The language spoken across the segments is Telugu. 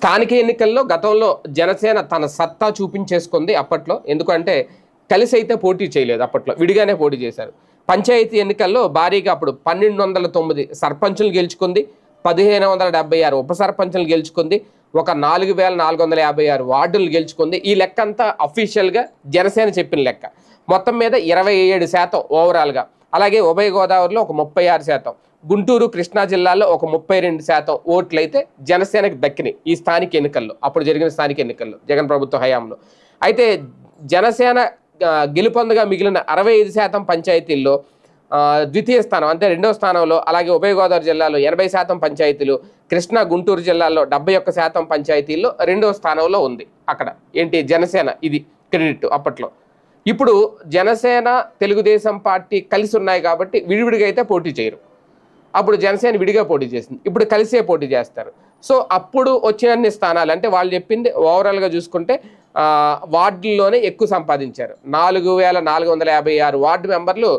స్థానిక ఎన్నికల్లో గతంలో జనసేన తన సత్తా చూపించేసుకుంది అప్పట్లో. ఎందుకంటే కలిసి అయితే పోటీ చేయలేదు అప్పట్లో. విడిగానే పోటీ చేశారు. పంచాయతీ ఎన్నికల్లో భారీగా అప్పుడు పన్నెండు వందల తొమ్మిది సర్పంచులు గెలుచుకుంది. పదిహేను వందల డెబ్బై ఆరు ఉప సర్పంచులు గెలుచుకుంది. ఒక నాలుగు వేల నాలుగు వందల యాభై ఆరు వార్డులు గెలుచుకుంది. ఈ లెక్క అంతా అఫీషియల్గా జనసేన చెప్పిన లెక్క. మొత్తం మీద ఇరవై ఏడు శాతం ఓవరాల్గా. అలాగే ఉభయ గోదావరిలో ఒక ముప్పై ఆరు శాతం. గుంటూరు కృష్ణా జిల్లాలో ఒక ముప్పై రెండు శాతం ఓట్లు అయితే జనసేనకు దక్కినాయి ఈ స్థానిక ఎన్నికల్లో. అప్పుడు జరిగిన స్థానిక ఎన్నికల్లో జగన్ ప్రభుత్వ హయాంలో. అయితే జనసేన గెలుపొందగా మిగిలిన అరవై ఐదు శాతం పంచాయతీల్లో ద్వితీయ స్థానం అంటే రెండో స్థానంలో అలాగే ఉభయ గోదావరి జిల్లాలో ఎనభై శాతం పంచాయతీలు కృష్ణా గుంటూరు జిల్లాలో డెబ్బై ఒక్క శాతం పంచాయతీల్లో రెండో స్థానంలో ఉంది అక్కడ. ఏంటి? జనసేన ఇది క్రెడిట్ అప్పట్లో. ఇప్పుడు జనసేన తెలుగుదేశం పార్టీ కలిసి ఉన్నాయి కాబట్టి విడివిడిగా అయితే పోటీ చేయరు. అప్పుడు జనసేన విడిగా పోటీ చేసింది. ఇప్పుడు కలిసే పోటీ చేస్తారు. సో అప్పుడు వచ్చినన్ని స్థానాలు అంటే వాళ్ళు చెప్పింది ఓవరాల్గా చూసుకుంటే వార్డుల్లోనే ఎక్కువ సంపాదించారు. నాలుగు వేల నాలుగు వందల యాభై ఆరు వార్డు మెంబర్లు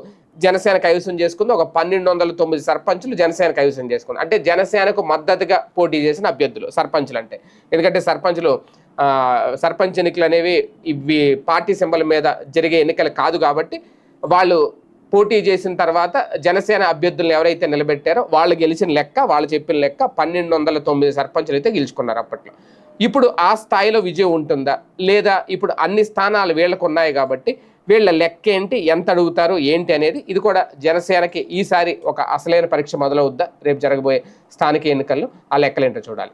జనసేన కైవసం చేసుకుంది. ఒక పన్నెండు వందల తొమ్మిది సర్పంచులు జనసేన కైవసం చేసుకుంది. అంటే జనసేనకు మద్దతుగా పోటీ చేసిన అభ్యర్థులు సర్పంచులు అంటే. ఎందుకంటే సర్పంచులు సర్పంచ్ ఎన్నికలు అనేవి ఇవి పార్టీ సింబల్ మీద జరిగే ఎన్నికలు కాదు కాబట్టి వాళ్ళు పోటీ చేసిన తర్వాత జనసేన అభ్యర్థులను ఎవరైతే నిలబెట్టారో వాళ్ళు గెలిచిన లెక్క వాళ్ళు చెప్పిన లెక్క పన్నెండు వందల తొమ్మిది సర్పంచులు అయితే గెలుచుకున్నారు అప్పట్లో. ఇప్పుడు ఆ స్థాయిలో విజయం ఉంటుందా? లేదా ఇప్పుడు అన్ని స్థానాలు వీళ్ళకు ఉన్నాయి కాబట్టి వీళ్ళ లెక్క ఏంటి? ఎంత అడుగుతారు? ఏంటి అనేది ఇది కూడా జనసేనకి ఈసారి ఒక అసలైన పరీక్ష మొదలవుద్దా? రేపు జరగబోయే స్థానిక ఎన్నికల్లో ఆ లెక్కలేంటో చూడాలి.